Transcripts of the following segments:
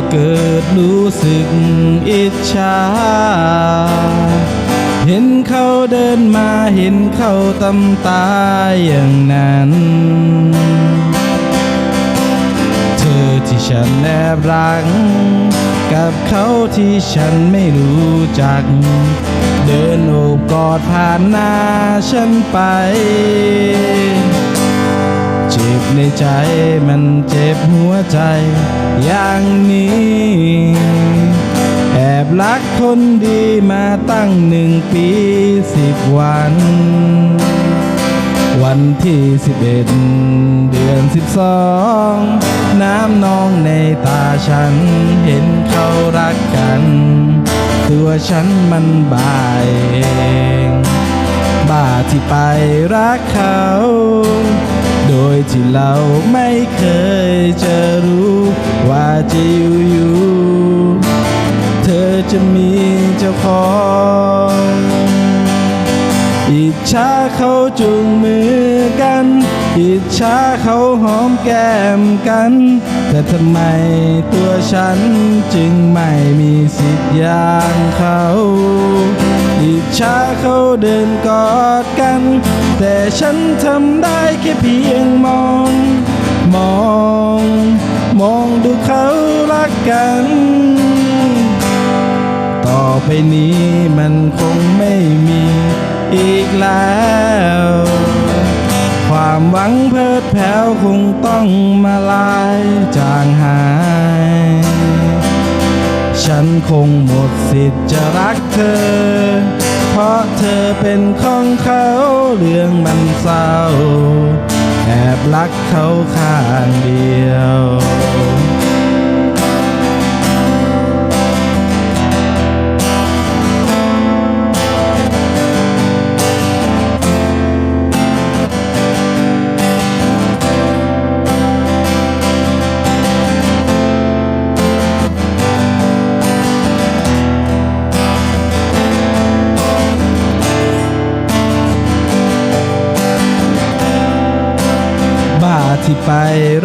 ก็เกิดรู้สึกอิจฉา เห็นเขาเดินมาเห็นเขาตำตาอย่างนั้น เธอที่ฉันแอบรัก กับเขาที่ฉันไม่รู้จัก เดินโอบกอดผ่านหน้าฉันไป เจ็บในใจมันเจ็บหัวใจอย่างนี้ แอบรักคนดีมาตั้งหนึ่งปีสิบวัน วันที่สิบเอ็ดเดือนสิบสองน้ำนองในตาฉันเห็นเขารักกัน ตัวฉันมันบายเองบ้าที่ไปรักเขา โดยที่เราไม่เคยจะรู้ว่าจะอยู่อยู่ๆเธอจะมีเจ้าของอิจฉาเขาจูงมือกัน อิจฉาเขาหอมแก้มกัน แต่ทำไมตัวฉันจึงไม่มีสิทธิ์อย่างเขา อิจฉาเขาเดินกอดกัน แต่ฉันทำได้แค่เพียงมอง มอง มองดูเขารักกัน ต่อไปนี้มันคงไม่มีอีกแล้ว ความหวังเพิดแผวคงต้องมาลายจางหาย ฉันคงหมดสิทธิ์จะรักเธอ ราะเธอเป็นของเขาเรื่องมันเศร้า แอบรักเขาข้างเดียว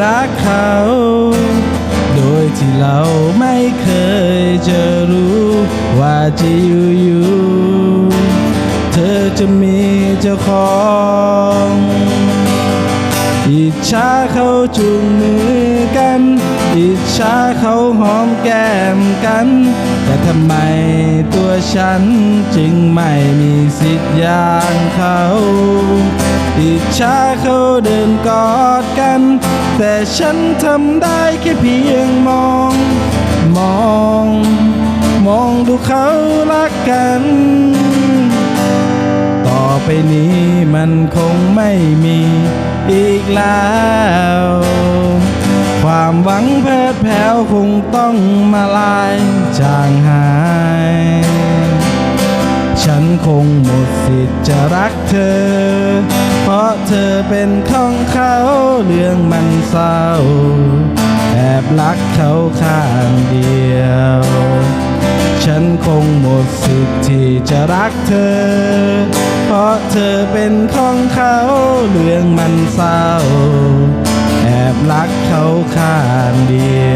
รักเขา โดยที่เราไม่เคยจะรู้ว่าจะอยู่อยู่ๆเธอจะมีเจ้าของอิจฉาเขาจุงมือกัน อิจฉาเขาหอมแก้มกัน แต่ทำไมตัวฉันจึงไม่มีสิทธิ์อย่างเขาอิจฉาเขาเดินกอดกัน แต่ฉันทำได้แค่เพียงมอง มอง มองดูเขารักกัน ต่อไปนี้มันคงไม่มีอีกแล้ว ความหวังเพิดแผ่วคงต้องมาลายจางหาย ฉันคงหมดสิทธิ์จะรักเธอ เพราะเธอเป็นของเขาเรื่องมันเศร้าแอบรักเขาข้างเดียว ฉันคงหมดสิทธิ์ที่จะรักเธอ เพราะเธอเป็นของเขาเรื่องมันเศร้า บรักเขาข้างเดีย